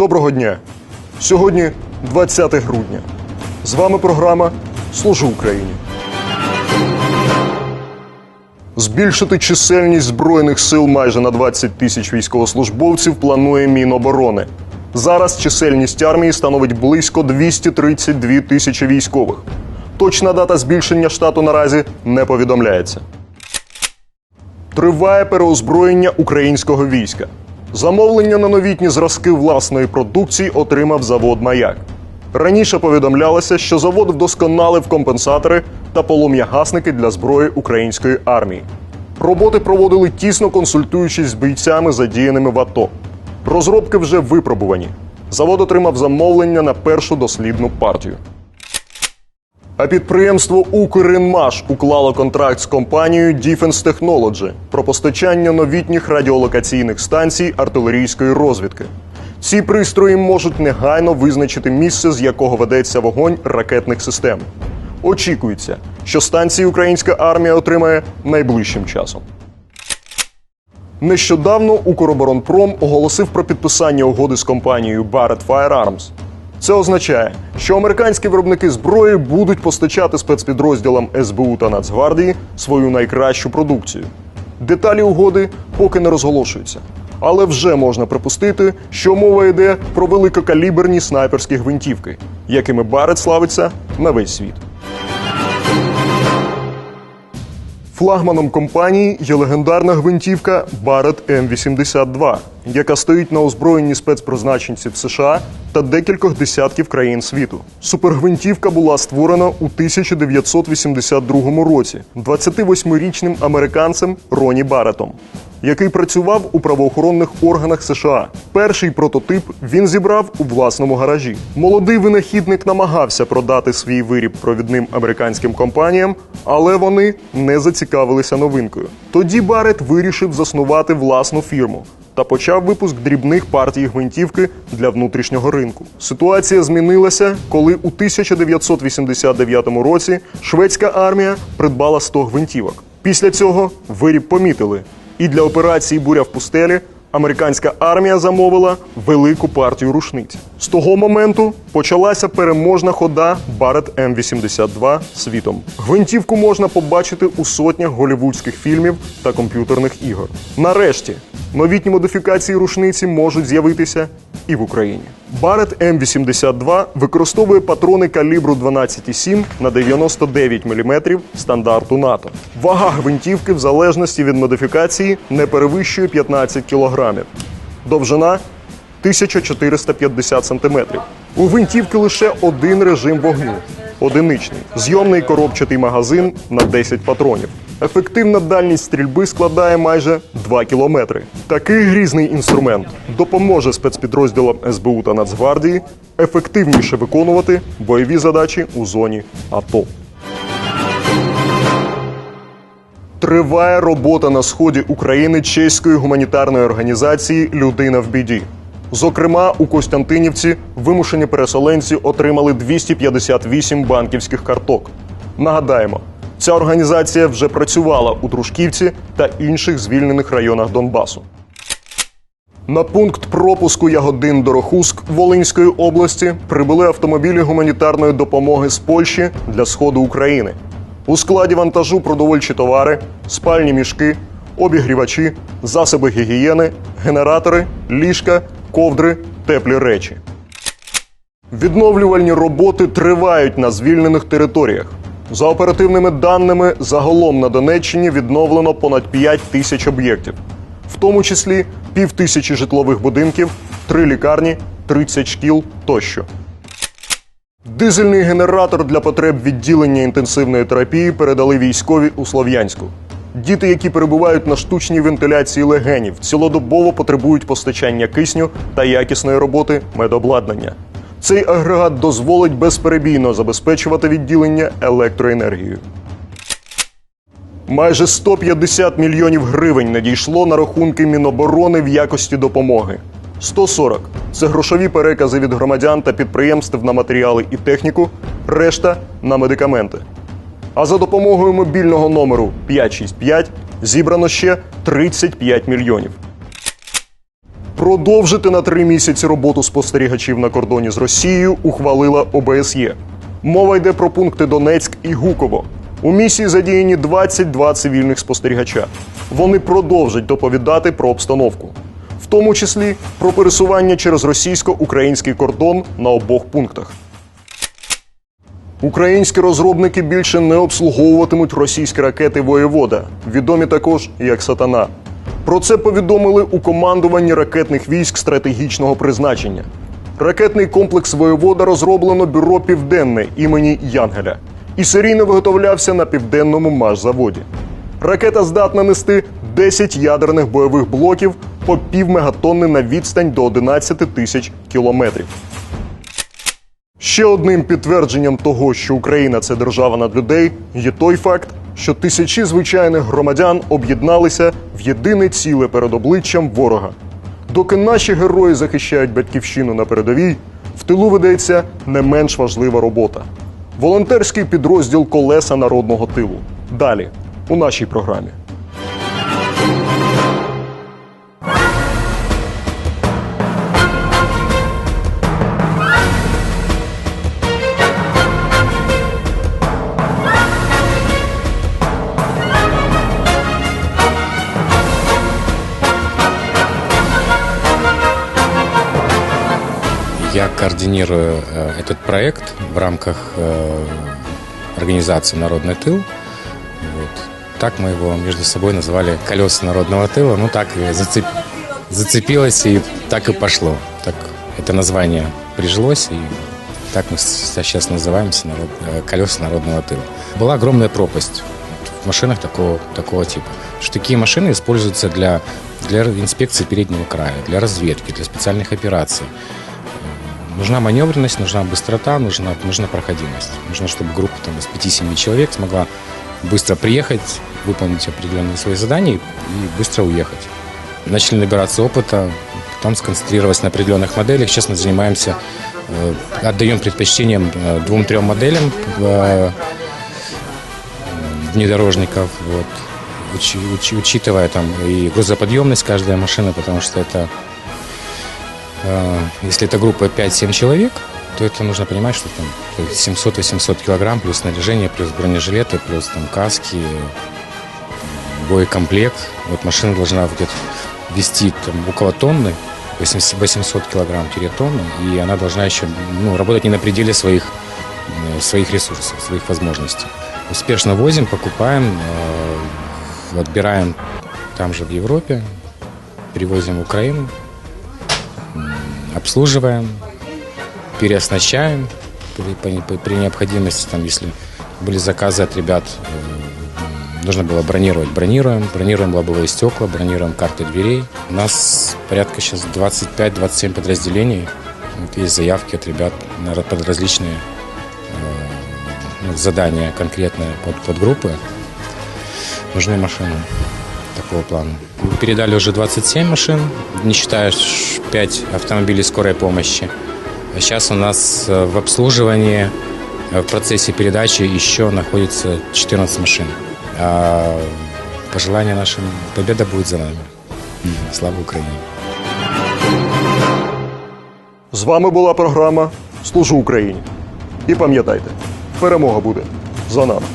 Доброго дня! Сьогодні 20 грудня. З вами програма Служу Україні. Збільшити чисельність збройних сил майже на 20 тисяч військовослужбовців планує Міноборони. Зараз чисельність армії становить близько 232 тисячі військових. Точна дата збільшення штату наразі не повідомляється. Триває переозброєння українського війська. Замовлення на новітні зразки власної продукції отримав завод Маяк. Раніше повідомлялося, що завод вдосконалив компенсатори та полум'ягасники для зброї української армії. Роботи проводили тісно консультуючись з бійцями, задіяними в АТО. Розробки вже випробувані. Завод отримав замовлення на першу дослідну партію. А підприємство «Укрінмаш» уклало контракт з компанією Defense Technology про постачання новітніх радіолокаційних станцій артилерійської розвідки. Ці пристрої можуть негайно визначити місце, з якого ведеться вогонь ракетних систем. Очікується, що станції українська армія отримає найближчим часом. Нещодавно Укроборонпром оголосив про підписання угоди з компанією Barrett Firearms. Це означає, що американські виробники зброї будуть постачати спецпідрозділам СБУ та Нацгвардії свою найкращу продукцію. Деталі угоди поки не розголошуються, але вже можна припустити, що мова йде про великокаліберні снайперські гвинтівки, якими Барет славиться на весь світ. Флагманом компанії є легендарна гвинтівка Barrett M82, яка стоїть на озброєнні спецпризначенців США та декількох десятків країн світу. Супергвинтівка була створена у 1982 році 28-річним американцем Роні Барретом, який працював у правоохоронних органах США. Перший прототип він зібрав у власному гаражі. Молодий винахідник намагався продати свій виріб провідним американським компаніям, але вони не зацікавилися новинкою. Тоді Барет вирішив заснувати власну фірму. Та почав випуск дрібних партій гвинтівки для внутрішнього ринку. Ситуація змінилася, коли у 1989 році шведська армія придбала 100 гвинтівок. Після цього виріб помітили, і для операції Буря в пустелі американська армія замовила велику партію рушниць. З того моменту почалася переможна хода Барет М82 світом. Гвинтівку можна побачити у сотнях голівудських фільмів та комп'ютерних ігор. Нарешті новітні модифікації рушниці можуть з'явитися і в Україні. Барет М82 використовує патрони калібру 12,7 на 99 мм стандарту НАТО. Вага гвинтівки в залежності від модифікації не перевищує 15 кг. Довжина 1450 см. У гвинтівки лише один режим вогню одиничний, зйомний коробчатий магазин на 10 патронів. Ефективна дальність стрільби складає майже 2 кілометри. Такий грізний інструмент допоможе спецпідрозділам СБУ та Нацгвардії ефективніше виконувати бойові задачі у зоні АТО. Триває робота на сході України чеської гуманітарної організації Людина в біді. Зокрема, у Костянтинівці вимушені переселенці отримали 258 банківських карток. Нагадаємо, ця організація вже працювала у Дружківці та інших звільнених районах Донбасу. На пункт пропуску Ягодин Дорохуск Волинської області прибули автомобілі гуманітарної допомоги з Польщі для сходу України. У складі вантажу продовольчі товари, спальні мішки, обігрівачі, засоби гігієни, генератори, ліжка, ковдри, теплі речі. Відновлювальні роботи тривають на звільнених територіях. За оперативними даними, загалом на Донеччині відновлено понад 5 тисяч об'єктів, в тому числі пів тисячі житлових будинків, три лікарні, 30 шкіл тощо. Дизельний генератор для потреб відділення інтенсивної терапії передали військові у Слов'янську. Діти, які перебувають на штучній вентиляції легенів, цілодобово потребують постачання кисню та якісної роботи медобладнання. Цей агрегат дозволить безперебійно забезпечувати відділення електроенергією. Майже 150 мільйонів гривень надійшло на рахунки Міноборони в якості допомоги. 140 – це грошові перекази від громадян та підприємств на матеріали і техніку, решта на медикаменти. А за допомогою мобільного номеру 565 зібрано ще 35 мільйонів. Продовжити на три місяці роботу спостерігачів на кордоні з Росією ухвалила ОБСЄ. Мова йде про пункти Донецьк і Гуково. У місії задіяні 22 цивільних спостерігача. Вони продовжать доповідати про обстановку, в тому числі про пересування через російсько-український кордон на обох пунктах. Українські розробники більше не обслуговуватимуть російські ракети Воєвода, відомі також як Сатана. Про це повідомили у командуванні ракетних військ стратегічного призначення. Ракетний комплекс Воєвода розроблено бюро Південне імені Янгеля і серійно виготовлявся на південному машзаводі. Ракета здатна нести 10 ядерних бойових блоків по пів мегатонни на відстань до 11 тисяч кілометрів. Ще одним підтвердженням того, що Україна це держава над людей, є той факт, що тисячі звичайних громадян об'єдналися в єдине ціле перед обличчям ворога. Доки наші герої захищають батьківщину на передовій, в тилу ведеться не менш важлива робота. Волонтерський підрозділ Колеса народного тилу. Далі у нашій програмі. Я координирую э, этот проект в рамках э, организации «Народный тыл». Вот. Так мы его между собой назвали «Колеса народного тыла». Ну, так и зацеп- зацепилось, и так и пошло. Так это название прижилось, и так мы сейчас называемся народ, э, «Колеса народного тыла». Была огромная пропасть в машинах такого, такого типа. Что такие машины используются для, для инспекции переднего края, для разведки, для специальных операций. Нужна маневренность, нужна быстрота, нужна, нужна проходимость. Нужно, чтобы группа там, из 5-7 человек смогла быстро приехать, выполнить определенные свои задания и быстро уехать. Начали набираться опыта, потом сконцентрироваться на определенных моделях. Сейчас мы занимаемся, э, отдаем предпочтение э, двум-трем моделям э, внедорожников, вот, учи- учи- учитывая там и грузоподъемность каждой машины, потому что это Э, Если это группа 5-7 человек, то это нужно понимать, что там 700-800 килограмм, плюс снаряжение, плюс бронежилеты, плюс там каски, боекомплект. Вот машина должна где-то вести там, около тонны, 800 800 килограмм-тонны, и она должна еще ну, работать не на пределе своих, э, своих ресурсов, своих возможностей. Успешно возим, покупаем, э, отбираем там же в Европе, перевозим в Украину, обслуживаем, переоснащаем при, при- при необходимости, там, если были заказы от ребят, э, нужно было бронировать, бронируем, бронируем лобовые стекла, бронируем карты дверей. У нас порядка сейчас 25-27 подразделений. Вот есть заявки от ребят на, под различные э, ну, задания конкретные под, под группы. Нужны машины такого плана. Мы передали уже 27 машин, не считая 5 автомобилей скорой помощи. А сейчас у нас э, в обслуживании, э, в процессе передачи еще находится 14 машин. А пожелание нашим, победа будет за нами. Слава Украине! З вами була програма Служу Україні. І пам'ятайте, перемога буде за нами.